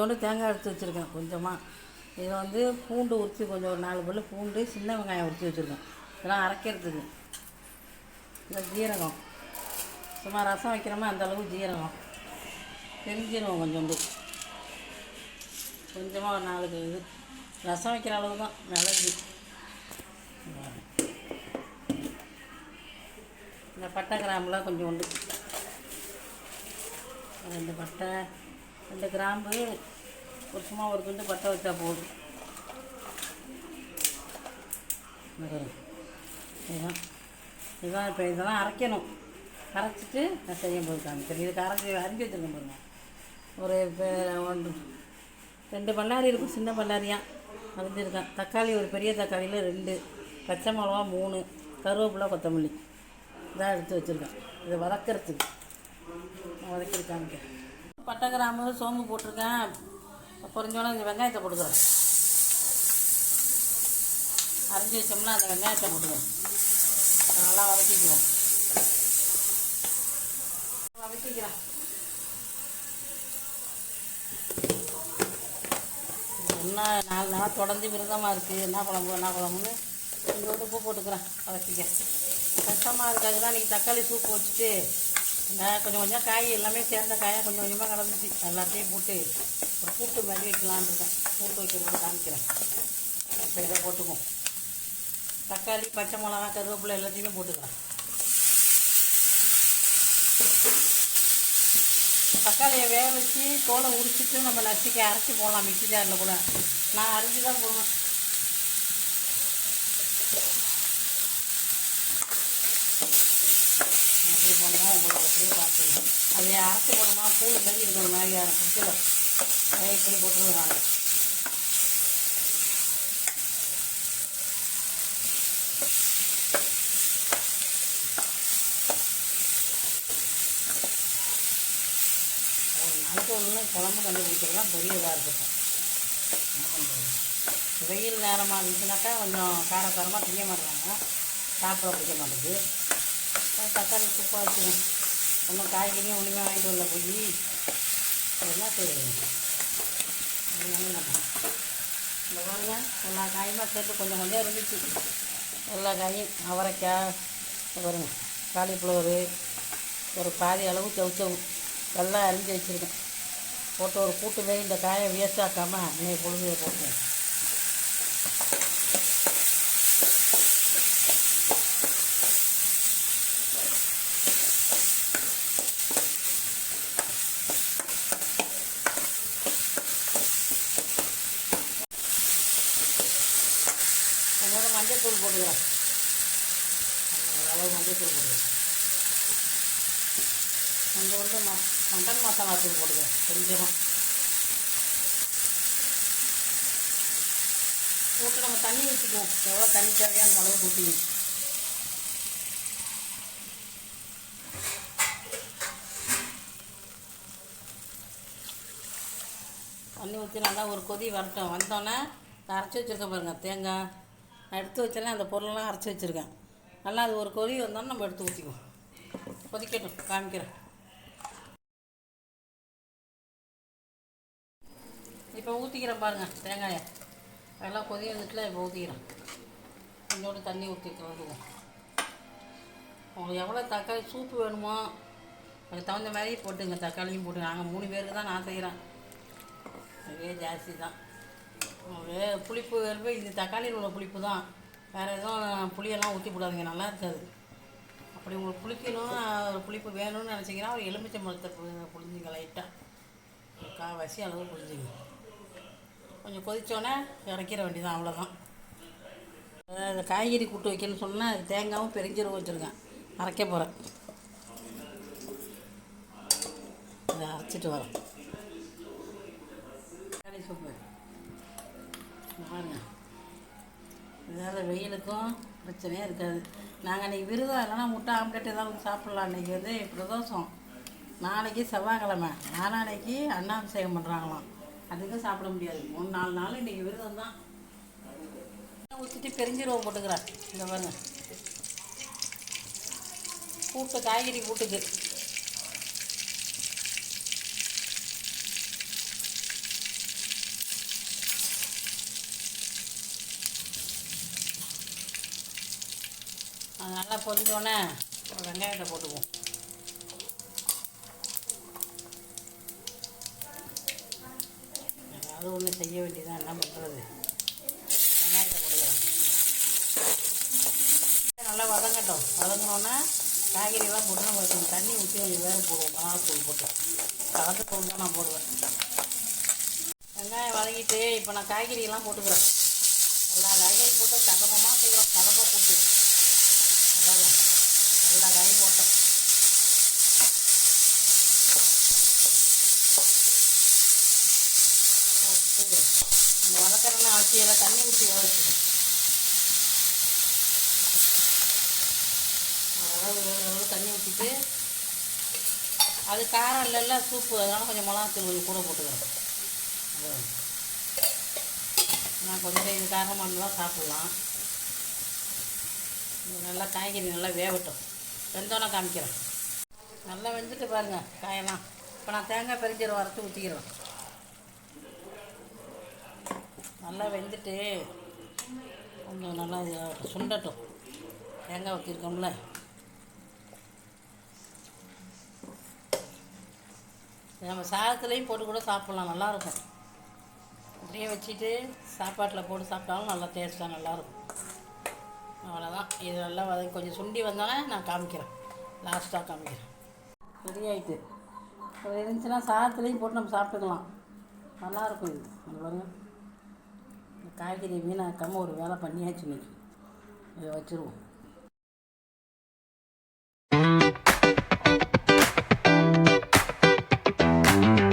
கொஞ்சோண்டு தேங்காய் எடுத்து வச்சுருக்கேன் கொஞ்சமாக இதை வந்து பூண்டு உரித்து கொஞ்சம் ஒரு நாலு பல்லு பூண்டு சின்ன வெங்காயம் உரித்து வச்சுருக்கேன். இதெல்லாம் அரைக்கிறதுக்கு. இந்த ஜீரகம். சும்மா ரசம் வைக்கிறோமா அந்த அளவுக்கு ஜீரகம். பெருஞ்சீரகம் கொஞ்சோண்டு. கொஞ்சமாக ஒரு நாலு இது. ரசம் வைக்கிற அளவு தான் மிளகு. இந்த பட்டை கிராம்லாம் கொஞ்சம் உண்டு ரெண்டு பட்டை. ரெண்டு கிராம்பு ஒரு சும்மா ஒரு துண்டு பட்டை வச்சா போதும். இதுதான் இதுதான் இப்போ இதெல்லாம் அரைக்கணும். அரைச்சிட்டு நான் செய்யும் போது காமிக்கிறேன். இதுக்கு அரைச்சி அரிஞ்சு வச்சுருக்கேன் பாருங்க. ஒரு இப்போ ஒன்று ரெண்டு பல்லாரி இருக்கும். சின்ன பல்லாரியாக அரிஞ்சிருக்கேன். தக்காளி ஒரு பெரிய தக்காளியில் ரெண்டு பச்சை மிளகா மூணு கருவேப்பிலை கொத்தமல்லி. இதான் எடுத்து வச்சுருக்கேன். இதை வதக்கிறதுக்கு. நான் காமிக்கிறேன். பட்டை கிராம்பு சோம்பு போட்டிருக்கேன். பொறிஞ்சோட இந்த வெங்காயத்தை போட்டுக்கிறேன். அரைஞ்சி வச்சோம்னா அந்த வெங்காயத்தை போட்டுக்கிறேன். நல்லா வதக்கிக்குவோம். வதக்கிக்கிறேன். நாலு நாள் தொடர்ந்து விரதமாக இருக்குது என்ன குழம்பு என்ன குழம்புன்னு கொஞ்சோண்டு உப்பு போட்டுக்கிறேன். வதக்கிக்க கஷ்டமாக இருக்காது தான் இன்றைக்கி தக்காளி சூப் வச்சுட்டு நான் கொஞ்சம் கொஞ்சம் காய் எல்லாமே சேர்ந்த காயாக கொஞ்சம் கொஞ்சமாக கலந்துச்சு. எல்லாத்தையும் போட்டு ஒரு கூட்டு மாதிரி வைக்கலான்னு இருக்கேன். கூட்டு வைக்கும்போது காமிக்கிறேன். இப்போ இதை போட்டுக்குவோம். தக்காளி பச்சை மிளகா கருவேப்பிலை எல்லாத்தையுமே போட்டுக்கிறேன் தக்காளியை வேக வச்சு தோலை உரிச்சிட்டு நம்ம நசுக்கி அரைச்சி போடலாம் மிக்சி ஜாரில் கூட. நான் அரைச்சி தான் போடுவேன். அப்படி போடணும் உங்களுக்கு அப்படியே பார்த்துக்கலாம். அதை அரைச்சி போடணுமா பூ மாதிரி இருக்கிற மாதிரியா இருக்கும் அதை இப்படி போட்டுருவாங்க நாளைக்கு ஒன்று குழம்பு கண்டுபிடிக்கிறதுலாம் பெரிய இதாக இருக்கட்டும். என்ன வெயில் நேரமாக இருந்துச்சுனாக்கா கொஞ்சம் காரக்காரமாக திங்க மாட்டாங்க. சாப்பிட பிடிக்க மாட்டேங்குது தக்காளி சூப்பாக வச்சுக்கணும் ஒன்றும் காய்கறியும் ஒன்றுமே வாங்கிட்டு வரல போய். என்ன செய்யணும் இந்த பாருங்க எல்லா காயுமே சேர்த்து கொஞ்சம் கொஞ்சம் இருந்துச்சு. எல்லா காயும் அவரைக்காய் பாருங்க காலிஃப்ளவரு ஒரு பாதி அளவு சவுச்சவு எல்லாம் அரிஞ்சு வச்சுருக்கேன். போட்டு ஒரு கூட்டு போய் இந்த காயை வேஸ்ட் ஆக்காமல் இன்னைக்கு பொழுது போட்டேன் கொஞ்சோண்டு அந்த தூள் போட்டுக்கிறேன் அளவு மஞ்சள் தூள் போட்டுக்கிறேன். கொஞ்சோண்டு ம மட்டன் மசாலா தூள் போட்டுக்கிறேன் கொஞ்சமாக போட்டு நம்ம தண்ணி ஊற்றிக்குவோம் எவ்வளோ தண்ணி தேவையோ அந்த அளவுக்கு தண்ணி ஊற்றி நல்லா ஒரு கொதி வரட்டும். வந்தோடனே அரைச்சி வச்சுருக்க பாருங்கள் தேங்காய் நான் எடுத்து வச்சாலே அந்த பொருளெல்லாம் அரைச்சி வச்சுருக்கேன். நல்லா அது ஒரு கொதி வந்தோன்னே நம்ம எடுத்து ஊற்றிக்குவோம் கொதிக்கட்டும் காமிக்கிறேன். இப்போ ஊற்றிக்கிறேன் பாருங்கள் தேங்காயை. எல்லாம் கொதி வந்துட்டுல இப்போ ஊற்றிக்கிறேன் கொஞ்சோண்டு தண்ணி ஊற்றிக்கிறதுக்கும் உங்களுக்கு எவ்வளோ தக்காளி சூப்பு வேணுமோ அதுக்கு தகுந்த மாதிரி போட்டுங்க. தக்காளியும் போட்டு நாங்கள் மூணு பேருக்கு தான் நான் செய்கிறேன் அதுவே ஜாஸ்தி தான். புளிப்பு வேறு இது தக்காளியில் உள்ள புளிப்பு தான் வேறு எதுவும் புளியெல்லாம் ஊற்றி போடாதீங்க நல்லா இருக்காது. அப்படி உங்களுக்கு புளிக்கணும் ஒரு புளிப்பு வேணும்னு நினச்சிங்கன்னா ஒரு எலுமிச்சை மரத்தை புளிஞ்சிங்க லைட்டாக கால்வாசி அளவு புளிஞ்சிங்க கொஞ்சம் கொதித்தோடனே இறக்கிற வேண்டியதான் அவ்வளோதான் இந்த காய்கறி கூட்டு வைக்கணும்னு சொன்னால் அது தேங்காயும் பெருஞ்சீரகம் வச்சுருக்கேன். அரைக்க போகிறேன் இதை அரைச்சிட்டு வரேன். தக்காளி சூப்பு பாருங்க வெயிலுக்கும் பிரச்சனையே இருக்காது. நாங்கள் அன்றைக்கி விருதம் இல்லைன்னா முட்டை ஆம்லெட் ஏதாவது சாப்பிட்லாம். அன்றைக்கி வந்து பிரதோஷம் நாளைக்கு செவ்வாய்க்கிழமை. நாளான்னைக்கு அன்னாபிஷேகம் பண்ணுறாங்களாம் அதுக்கும் சாப்பிட முடியாது. மூணு நாலு நாள் இன்றைக்கி விரதம் தான். ஊற்றிட்டு பெருஞ்சீரகம் போட்டுக்கிறேன் இந்த பாருங்க. கூட்டு காய்கறி கூட்டுக்கு. நல்லா பொரிஞ்சோடனே வெங்காயத்தை போட்டுக்குவோம். ஏதாவது ஒன்று செய்ய வேண்டியதான் என்ன பண்ணுறது வெங்காயத்தை போட்டுக்கிறேன் நல்லா வதங்கட்டும். வதங்கினோன்னா காய்கறியெல்லாம் போட்டு நம்ம கொஞ்சம் தண்ணி ஊற்றி கொஞ்சம் வேக போடுவோம். மிளகாத்தூள் போட்டு. கலந்து தூள் தான் நான் போடுவேன். வெங்காயம் வதங்கிட்டு இப்போ நான் காய்கறியெல்லாம் போட்டுக்கிறேன். எல்லா காய்கறியும் போட்டு கதமமாக செய்கிறோம் கதப்பை போட்டு அதான் போட்டோம். போட்டேன் இந்த வதக்கறன்னு தண்ணி ஊற்றி வேக வச்சுக்கணும். அளவு அளவு தண்ணி ஊற்றிட்டு அது காரம் இல்லைல்ல சூப்பு அதெல்லாம் கொஞ்சம் மிளகாத்தூள் கொஞ்சம் கூட போட்டுக்கிறேன் நான் கொஞ்சம் இது காரமாக இருந்தால் சாப்பிட்லாம். நல்லா காய்கறி நல்லா வேகட்டும். வெந்தோன்னே காமிக்கிறேன். நல்லா வெந்துட்டு பாருங்கள் காயெல்லாம். இப்போ நான் தேங்காய் பெருஞ்சீரை வறுத்து ஊற்றிக்கிறேன் நல்லா வெந்துட்டு கொஞ்சம் நல்லா சுண்டட்டும். தேங்காய் ஊற்றிருக்கோம்ல நம்ம சாதத்துலேயும் போட்டு கூட சாப்பிட்லாம் நல்லாயிருக்கும். அப்படியே வச்சுட்டு சாப்பாட்டில் போட்டு சாப்பிட்டாலும் நல்லா டேஸ்ட்டாக நல்லாயிருக்கும். அவ்வளோதான் இது நல்லா வத கொஞ்சம் சுண்டி வந்தோடனே நான் காமிக்கிறேன். லாஸ்ட்டாக காமிக்கிறேன். ரெடி ஆகிட்டு இருந்துச்சுன்னா சாதத்துலேயும் போட்டு நம்ம சாப்பிட்டுக்கலாம். நல்லாயிருக்கும் இது. இங்க இந்த காய்கறி வீணாக்காமல் ஒரு வேலை பண்ணியாச்சு இன்னைக்கு. இதை வச்சுருவோம்.